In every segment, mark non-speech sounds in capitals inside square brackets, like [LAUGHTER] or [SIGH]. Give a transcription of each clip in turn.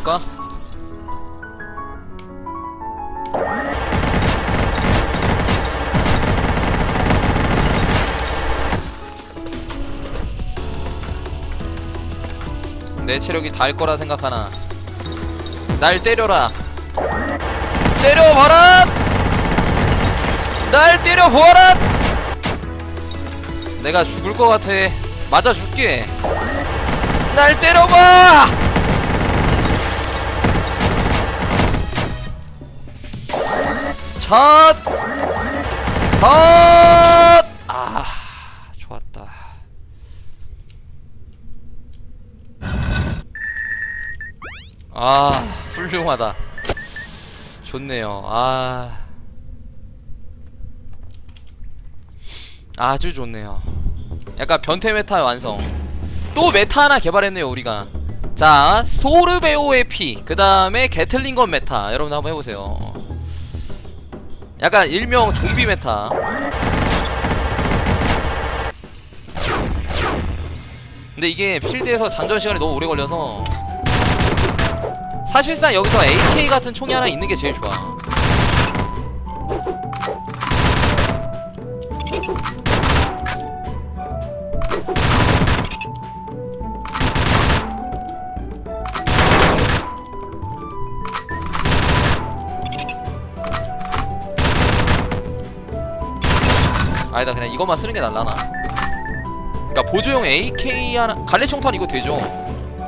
볼까? 내 체력이 닿을 거라 생각하나? 날 때려라. 때려봐라! 날 때려보아라! 내가 죽을 것 같아. 맞아줄게. 날 때려봐 첫! 첫! 아, 좋았다. 아, 훌륭하다. 좋네요. 아. 아주 좋네요. 약간 변태 메타 완성. 또 메타 하나 개발했네요, 우리가. 자, 소르베오의 피, 그 다음에 게틀링건 메타. 여러분 한번 해보세요. 약간 일명 좀비 메타. 근데 이게 필드에서 장전 시간이 너무 오래 걸려서 사실상 여기서 AK 같은 총이 하나 있는 게 제일 좋아. 아니다 그냥 이것만 쓰는 게 날라나. 그러니까 보조용 AK 하나 갈래총탄 이거 되죠?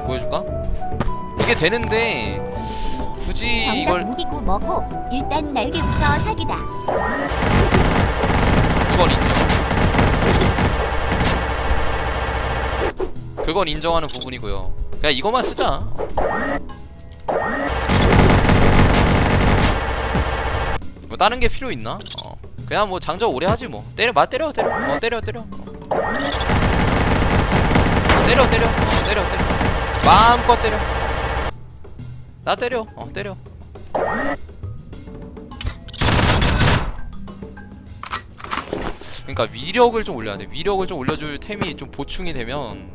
보여줄까? 이게 되는데 굳이 이걸 무기고 뭐고 일단 날개부터 사기다 그건 인정. 그건 인정하는 부분이고요. 그냥 이것만 쓰자. 뭐 다른 게 필요 있나? 어. 그냥 뭐 장저 오래 하지 뭐. 때려, 맞 때려, 때려. 어, 때려, 때려. 어. 때려, 때려. 어, 때려, 때려. 마음껏 때려. 나 때려. 어, 때려. 그러니까 위력을 좀 올려야 돼. 위력을 좀 올려줄 템이 좀 보충이 되면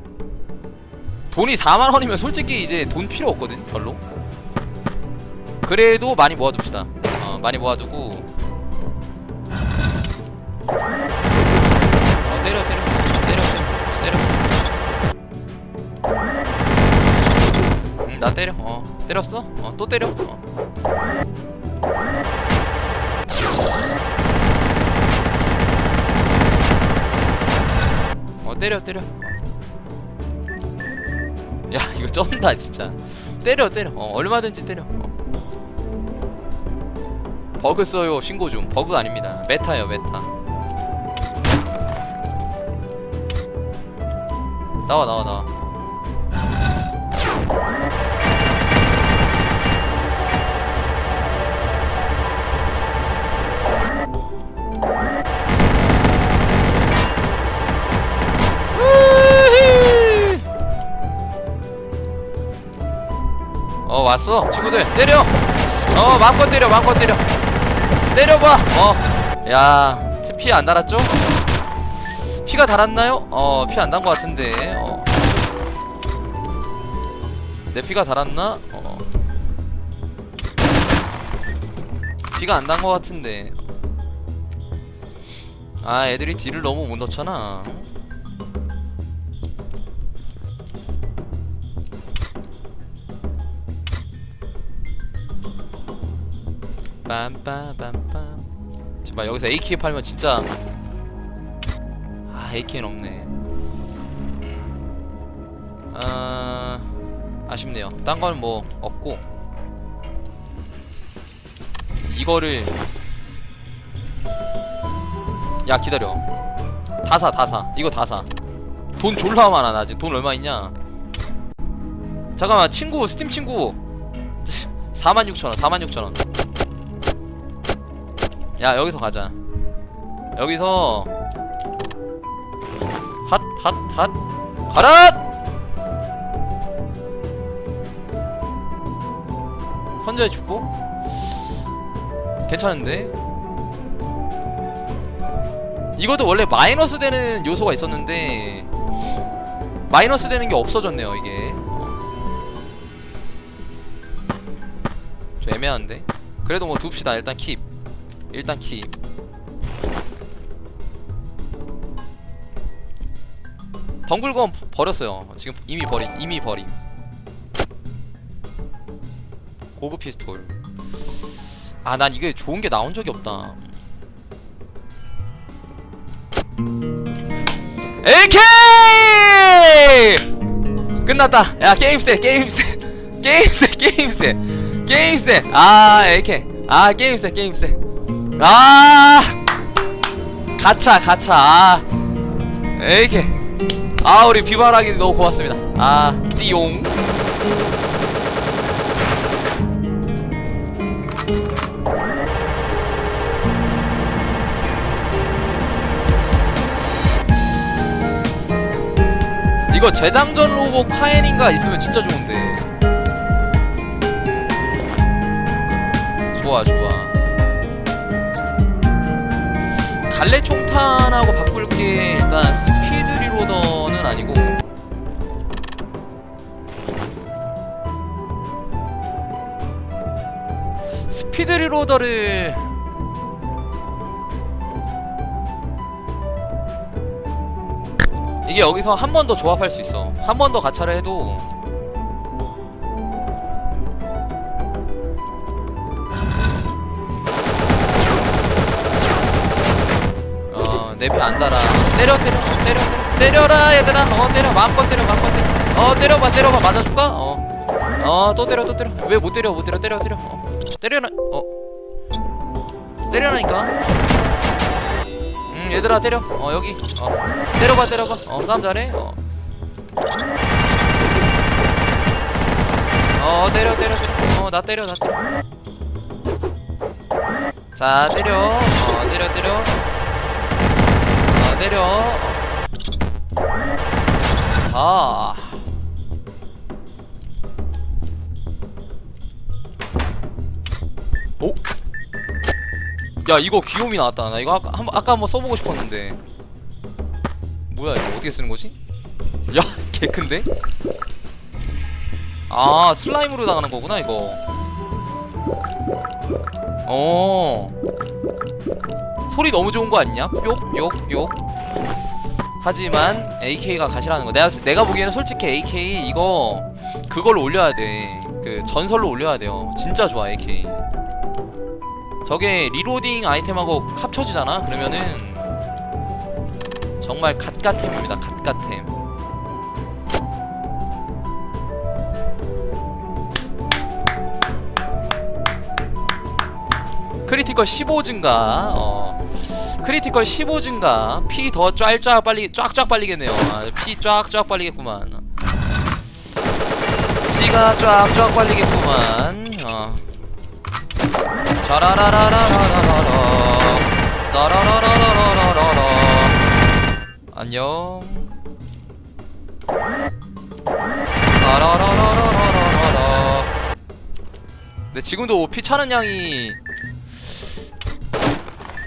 돈이 4만 원이면 솔직히 이제 돈 필요 없거든. 별로. 그래도 많이 모아둡시다. 어, 많이 모아두고. 때렸어? 어, 또 때려. 어. 어 때려 때려 야 이거 쩐다 진짜 때려 때려 어 얼마든지 때려 어. 버그 써요 신고 좀 버그 아닙니다 메타요 메타 나와 나와 나와 어 왔어 친구들. 때려. 어 마음껏 때려 마음껏 때려. 때려봐. 어야 피 안 달았죠? 피가 달았나요? 어 피 안 단 것 같은데. 어. 내 피가 달았나? 어. 피가 안 단 것 같은데. 아 애들이 딜을 너무 못 넣잖아 빰빰빰빰. 정말 여기서 AK 팔면 진짜 아 AK는 없네. 아 아쉽네요. 딴건뭐 없고. 이거를 야 기다려. 다사 다사. 이거 다사 돈 졸라 많아 나 지금. 돈 얼마 있냐? 잠깐만 친구 스팀 친구. [LAUGHS] 46,000원 46,000원 야 여기서 가자. 여기서 핫핫핫. 가라! 현재 축복 괜찮은데? 이것도 원래 마이너스 되는 요소가 있었는데 마이너스 되는 게 없어졌네요 이게. 좀 애매한데? 그래도 뭐 둡시다. 일단 킵 일단 킵 덩굴건 버- 버렸어요. 지금 이미 버림 이미 버림. 고급 피스톨. 아 난 이게 좋은 게 나온 적이 없다. AK 끝났다. 야 게임세 게임세. 게임세 게임세. 게임세. 아 AK 아 게임세 게임세 아! 가차 가차. 아 AK 아 우리 비바라기 너무 고맙습니다. 아 띠용. 이거 재장전 로봇 카엔인가 있으면 진짜 좋은데. 좋아 좋아 갈래 총탄하고 바꿀 게 일단 스피드 리로더는 아니고 스피드 리로더를 이게 여기서 한 번 더 조합할 수 있어. 한 번 더 가차를 해도 내피안 달아. 때려, 때려, 어, 때려, 때려, 때려라, 얘들아. 어, 때려, 마음껏 때려, 마음껏 때려. 어, 때려봐, 때려봐, 맞아줄까? 어, 어, 또 때려, 또 때려. 왜 못 때려, 못 때려, 때려, 때려. 어, 때려라, 어, 때려라니까. 음, 얘들아 때려. 어, 여기. 어, 때려봐, 때려봐. 어, 싸움 잘해. 어. 어, 때려, 때려, 때려. 어, 나 때려, 나 때려. 자, 때려. 어, 때려, 때려. 어, 때려. 아. 오? 야 이거 귀요미 나왔다 나 이거 아까 한번 아까 한번 써보고 싶었는데 뭐야 이거 어떻게 쓰는 거지? 야 [LAUGHS] 개 큰데? 아 슬라임으로 나가는 거구나 이거 어 소리 너무 좋은 거 아니냐? 뾱뾱뾱 하지만 AK가 가시라는 거. 내가 내가 보기에는 솔직히 AK 이거 그걸로 올려야 돼그 전설로 올려야 돼요. 진짜 좋아 AK 저게 리로딩 아이템하고 합쳐지잖아? 그러면은 정말 갓갓템입니다 갓갓템 크리티컬 15 증가. 어. 크리티컬 15 증가. 피 더 쫙쫙 빨리 쫙쫙 빨리겠네요. 아, 피 쫙쫙 빨리겠구만. 피가 쫙쫙 빨리겠구만. 어. 자라라라라라라라 따라라라라라라라 안녕 따라라라라라라라 근데 지금도 피 차는 양이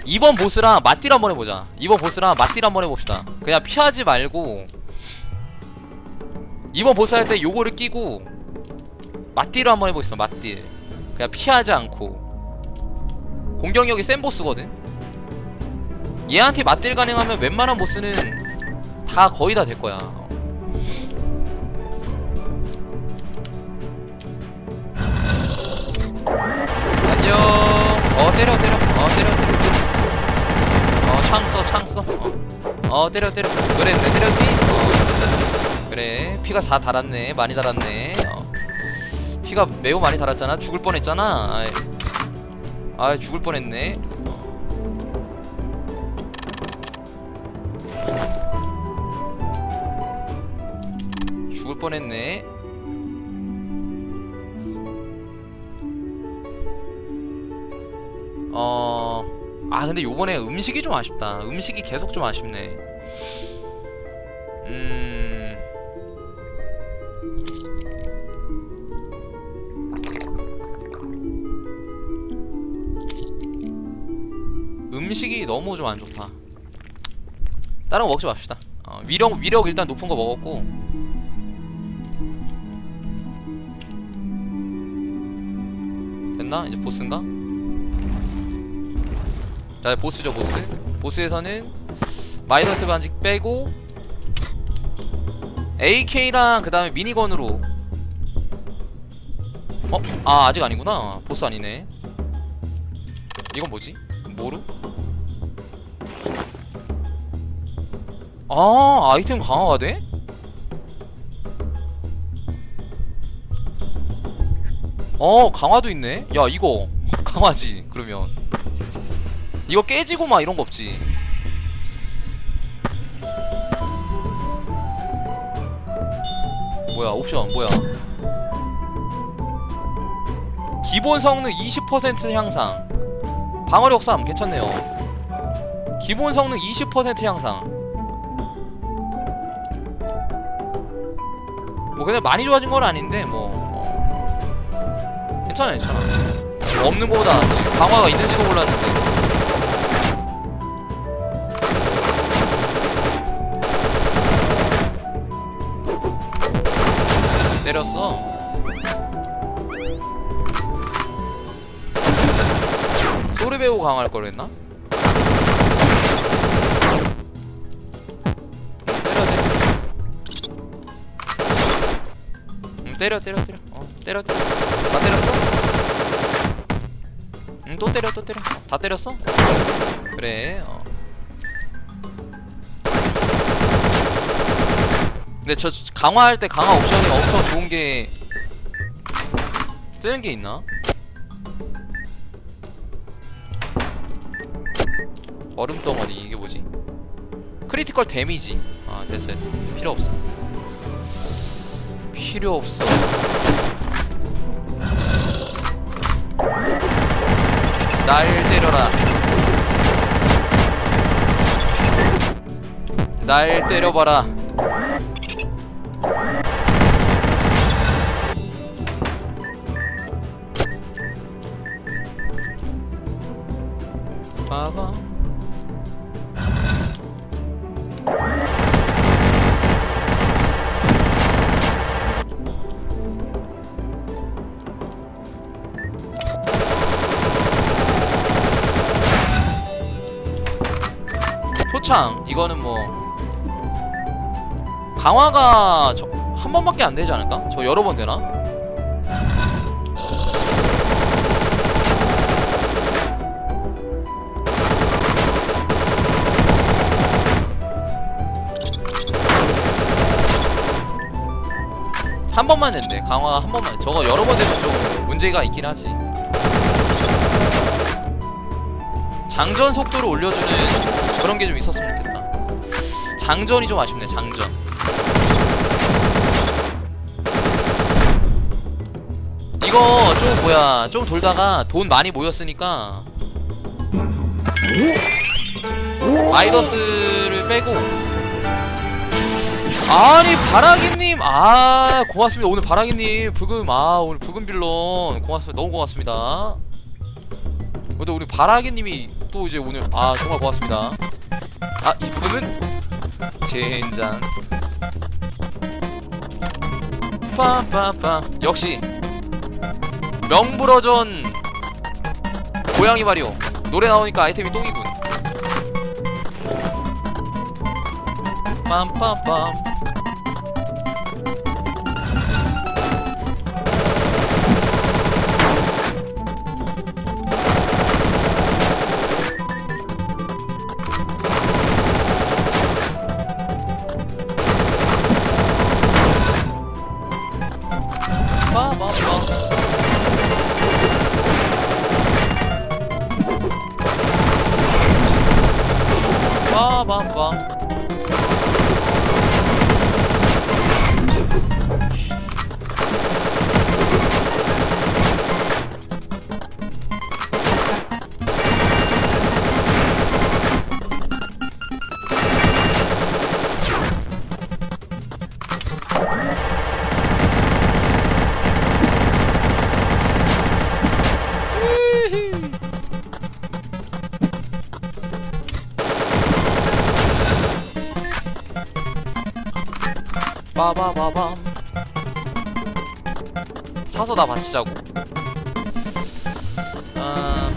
이번 보스랑 맞딜 한번 해보자. 이번 보스랑 맞딜 한번 해봅시다. 그냥 피하지 말고 이번 보스 할 때 요거를 끼고 맞딜을 한번 해보겠습니다 맞딜 그냥 피하지 않고. 공격력이 센 보스거든? 얘한테 맞딜 가능하면 웬만한 보스는 다 거의 다 될 거야 창써창 써. 어. 어 때려 때려. 그래 그래 때렸지 어. 그래. 피가 다 달았네. 많이 달았네. 어. 피가 매우 많이 달았잖아. 죽을 뻔했잖아. 아이, 아이 죽을 뻔했네. 죽을 뻔했네. 어... 아 근데 요번에 음식이 좀 아쉽다. 음식이 계속 좀 아쉽네. 음... 음식이 너무 좀 안 좋다. 다른 거 먹지 맙시다. 어, 위력, 위력 일단 높은 거 먹었고. 됐나? 이제 보스인가? 자 보스죠 보스 보스에서는 마이너스 반직 빼고 AK랑 그 다음에 미니건으로 어? 아 아직 아니구나 보스 아니네 이건 뭐지? 뭐루? 아 아이템 강화가 돼? 어 강화도 있네 야 이거 [LAUGHS] 강화지 그러면 이거 깨지고 막 이런 거 없지. 뭐야 옵션 뭐야. 기본 성능 20% 향상. 방어력 3 괜찮네요. 기본 성능 20% 향상. 뭐 근데 많이 좋아진 건 아닌데 뭐 어. 괜찮아 괜찮아. 없는 거보다 강화가 있는지도 몰랐는데 배우 강화할 걸 했나? 때려 때려 응 때려 때려 때려 어 때려 때려 다 때렸어? 응 또 때려 또 때려 어, 다 때렸어? 그래 어 근데 저 강화할 때 강화 옵션이 엄청 좋은 게 뜨는 게 있나? 얼음 덩어리 이게 뭐지? 크리티컬 데미지. 아 됐어 됐어. 필요 없어. 필요 없어. 날 때려라. 날 때려봐라. 빠밤 표창 이거는 뭐 강화가 저, 한 번밖에 안 되지 않을까? 저 여러 번 되나? 한 번만 된대 강화 한 번만 저거 여러 번 되면 좀 문제가 있긴 하지 장전 속도를 올려주는 그런 게 좀 있었으면 좋겠다. 장전이 좀 아쉽네 장전. 이거 좀 뭐야 좀 돌다가 돈 많이 모였으니까 마이너스를 빼고. 아니 바라기님 아 고맙습니다. 오늘 바라기님 부금 아 오늘 부금 빌런 고맙습니다. 너무 고맙습니다. 근데 우리 바라기님이 또 이제 오늘 아 정말 고맙습니다. 아이 부금은 젠장. 빠빠빠. 역시 명불허전 고양이 마리오. 노래 나오니까 아이템이 똥이군. 빰빰빰 사서 다 바치자고 아...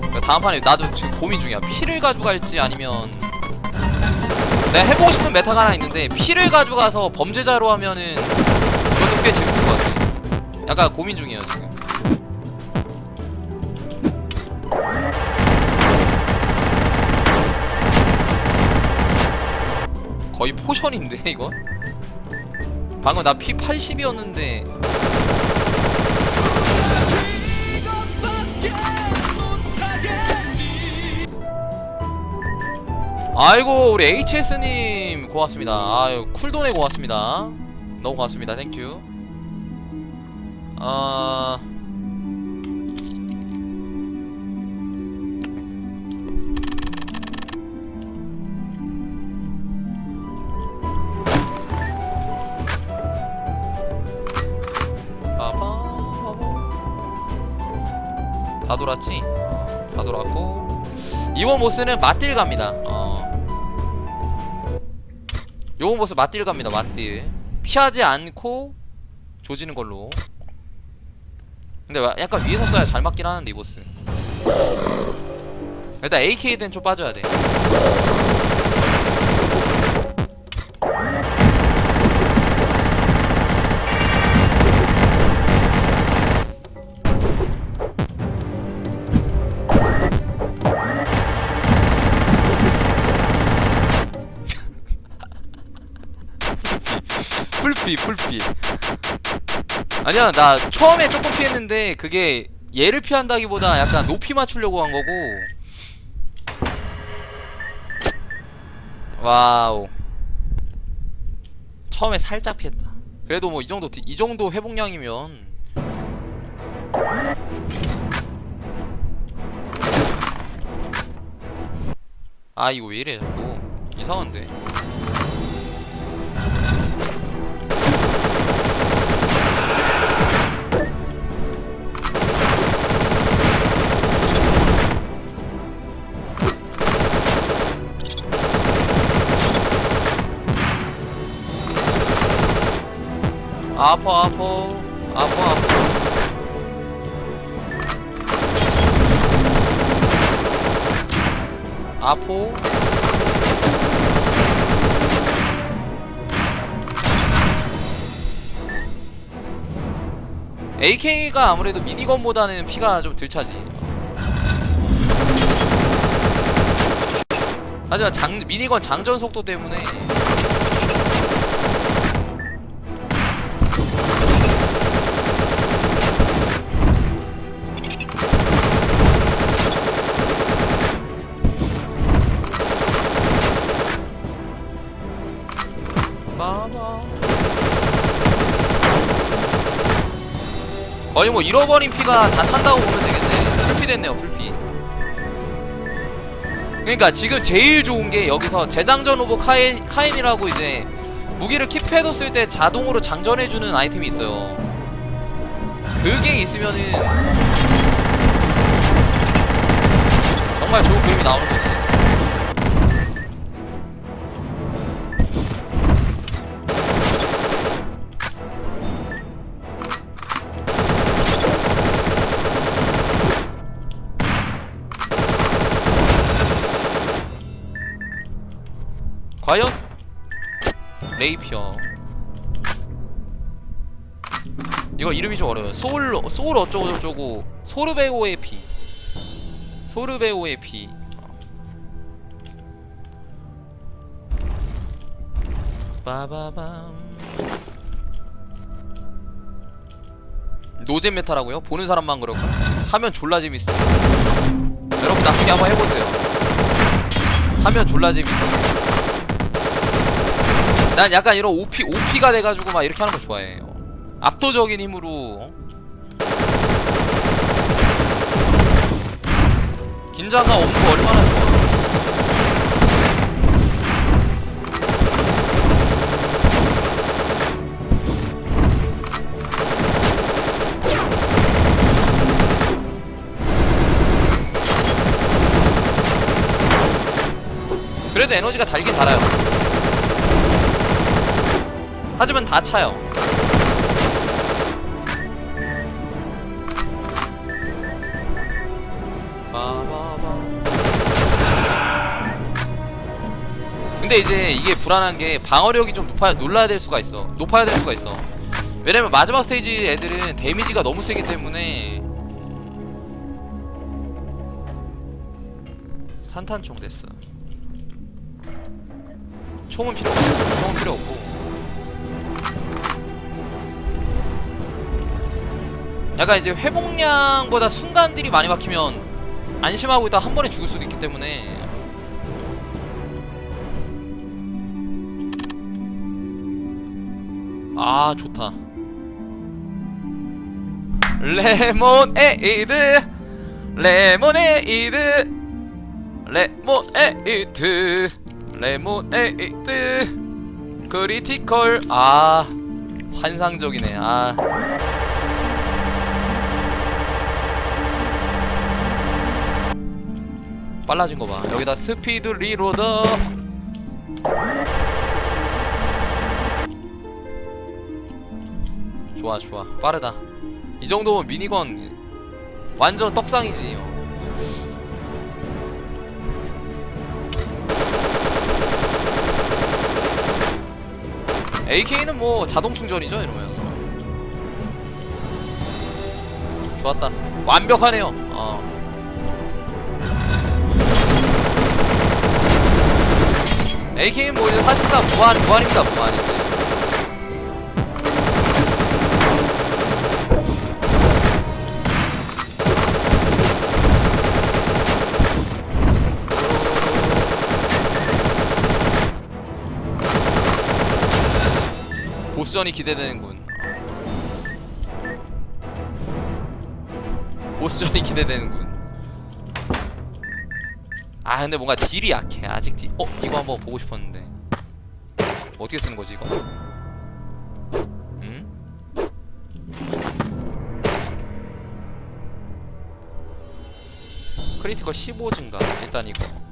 그러니까 다음 판에 나도 지금 고민 중이야. 피를 가져갈지 아니면 내가 해보고 싶은 메타가 하나 있는데 피를 가져가서 범죄자로 하면은 그것도 꽤 재밌을 것 같아. 약간 고민 중이에요 지금. 거의 포션인데 [LAUGHS] 이건? 방금 나 피 80이었는데. 아이고 우리 HS님 고맙습니다. 아유 쿨돈에 고맙습니다. 너무 고맙습니다. 땡큐 아... 다 돌았지? 다 돌았고. 이번 보스는 맞딜 갑니다. 어. 요번 보스 맞딜 갑니다 맞딜 피하지 않고 조지는 걸로. 근데 와- 약간 위에서 써야 잘 맞긴 하는데 이 보스. 일단 AK는 좀 빠져야 돼 풀피 풀피. 아니야 나 처음에 조금 피했는데 그게 얘를 피한다기보다 약간 높이 맞추려고 한 거고. 와우. 처음에 살짝 피했다. 그래도 뭐 이 정도 디- 이 정도 회복량이면. 아 이거 왜 이래 자꾸. 이상한데 아파 아파 아파 아파 아포. AK가 아무래도 미니건보다는 피가 좀 덜 차지. 하지만 장, 미니건 장전 속도 때문에 거의 뭐 잃어버린 피가 다 찬다고 보면 되겠네. 풀피 됐네요 풀피 그러니까 지금 제일 좋은 게 여기서 재장전 오브 카이, 카임이라고 이제 무기를 킵해뒀을 때 자동으로 장전해주는 아이템이 있어요. 그게 있으면은 정말 좋은 그림이 나오는 거지 레이피어 이거 이름이 좀 어려워요. 소울 소울 어쩌고 저쩌고. 소르베오의 피. 소르베오의 피. 빠바밤. 노잼 메타라고요? 보는 사람만 그럴까? 하면 졸라 재밌어. 여러분 나중에 한번 해보세요. 하면 졸라 재밌어 난 약간 이런 OP, OP가 돼가지고 막 이렇게 하는 거 좋아해 요. 압도적인 힘으로. 긴장감 없고 얼마나 좋아. 그래도 에너지가 달긴 달아요. 하지만 다 차요. 근데 이제 이게 불안한 게 방어력이 좀 높아야 놀라야 될 수가 있어. 높아야 될 수가 있어. 왜냐면 마지막 스테이지 애들은 데미지가 너무 세기 때문에 산탄총 됐어. 총은 필요 없고 총은 필요 없고. 약간 이제 회복량보다 순간들이 많이 막히면 안심하고 있다 한 번에 죽을 수도 있기 때문에. 아 좋다. 레모네이드! 레모네이드! 레모네이드! 레모네이드 크리티컬 아 환상적이네 아 빨라진 거 봐. 여기다 스피드 리로더. 좋아, 좋아. 빠르다. 이 정도면 미니건 완전 떡상이지. AK는 뭐 자동 충전이죠, 이러면. 좋았다. 완벽하네요. 어. AK는 뭐 이제 사실상 무한 무한입니다 무한 이제. 보스전이 기대되는군. 보스전이 기대되는군. 아 근데 뭔가 딜이 약해 아직 딜.. 어? 이거 한번 보고 싶었는데 어떻게 쓰는 거지 이거? 음? 크리티컬 15 증가 일단 이거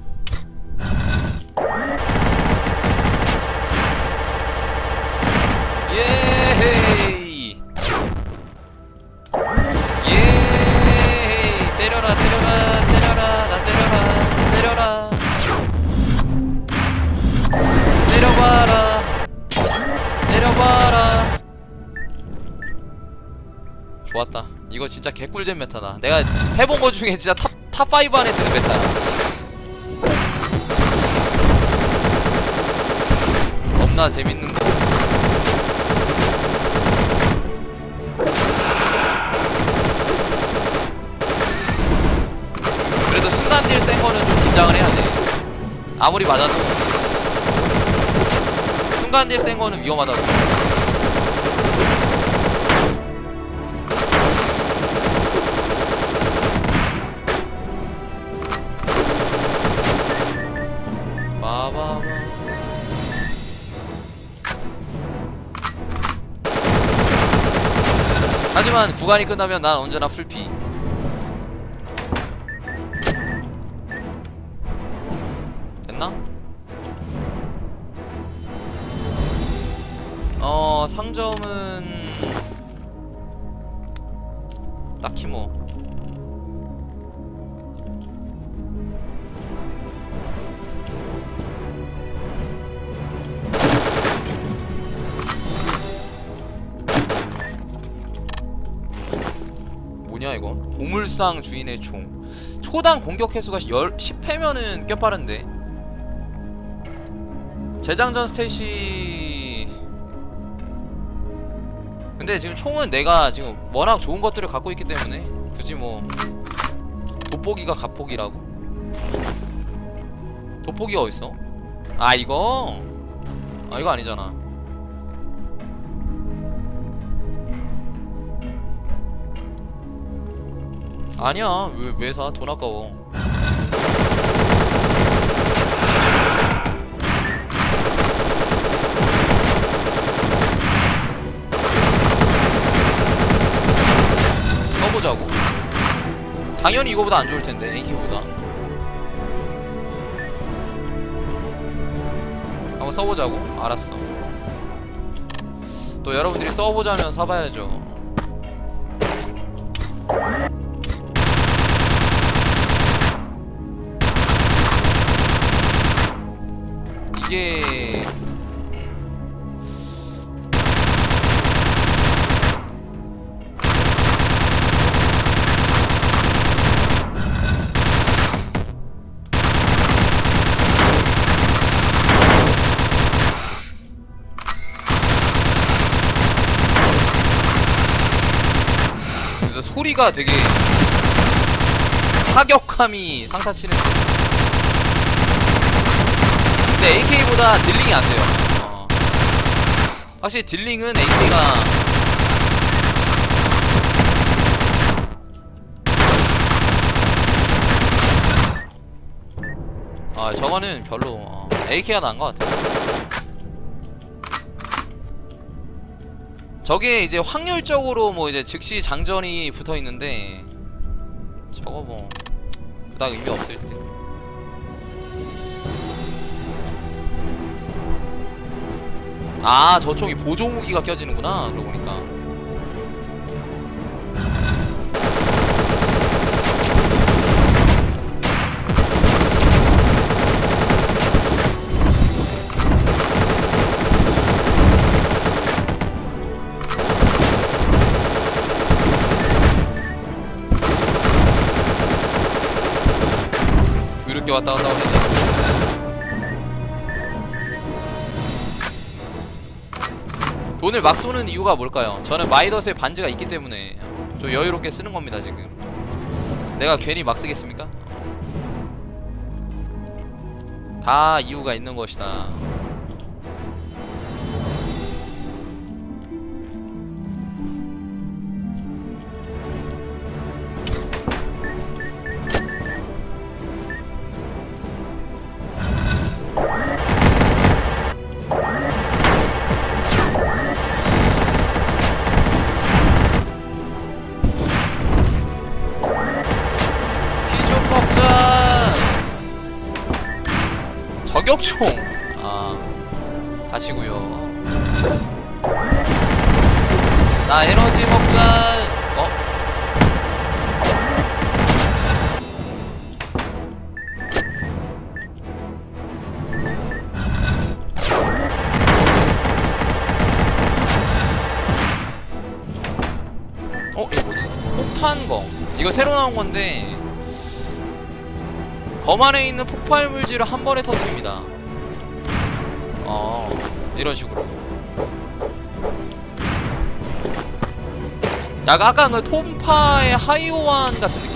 이거 진짜 개꿀잼 메타다 내가 해본 거 중에 진짜 탑, 탑5 안에 드는 메타야 겁나 재밌는 거 그래도 순간 딜 센 거는 좀 긴장을 해야 돼. 아무리 맞아도 순간 딜 센 거는 위험하다고. 하지만 구간이 끝나면 난 언제나 풀피. 됐나? 어 상점은 딱히 뭐 보물상 주인의 총 초당 공격 횟수가 10, 10회면은 꽤 빠른데 재장전 스탯이 근데 지금 총은 내가 지금 워낙 좋은 것들을 갖고 있기 때문에 굳이 뭐 돋보기가 갑폭이라고 돋보기가 어딨어? 아 이거? 아 이거 아니잖아 아니야. 왜 왜 사? 돈 아까워. 써보자고. 당연히 이거보다 안 좋을 텐데 AK보다. 한번 써보자고? 알았어. 또 여러분들이 써보자면 사봐야죠 이게. 소리가 되게 타격감이 상타치는 근데 AK보다 딜링이 안 돼요 어. 확실히 딜링은 AK가 아 저거는 별로 어, AK가 나은 것 같아 저게 이제 확률적으로 뭐 이제 즉시 장전이 붙어 있는데 저거 뭐 그닥 의미 없을 듯. 아, 저 총이 보조 무기가 껴지는구나. 그러고 보니까. 막 쏘는 이유가 뭘까요? 저는 마이더스에 반지가 있기 때문에 좀 여유롭게 쓰는 겁니다 지금. 내가 괜히 막 쓰겠습니까? 다 이유가 있는 것이다. 저격총. 아, 가시고요. 나 에너지 먹자. 어? 어, 이거 뭐지? 폭탄검. 이거 새로 나온 건데 검 안에 있는 폭발 물질을 한 번에 터뜨립니다. 어, 이런 식으로. 약간 아까 그 톰파의 하이오완 같은 느낌.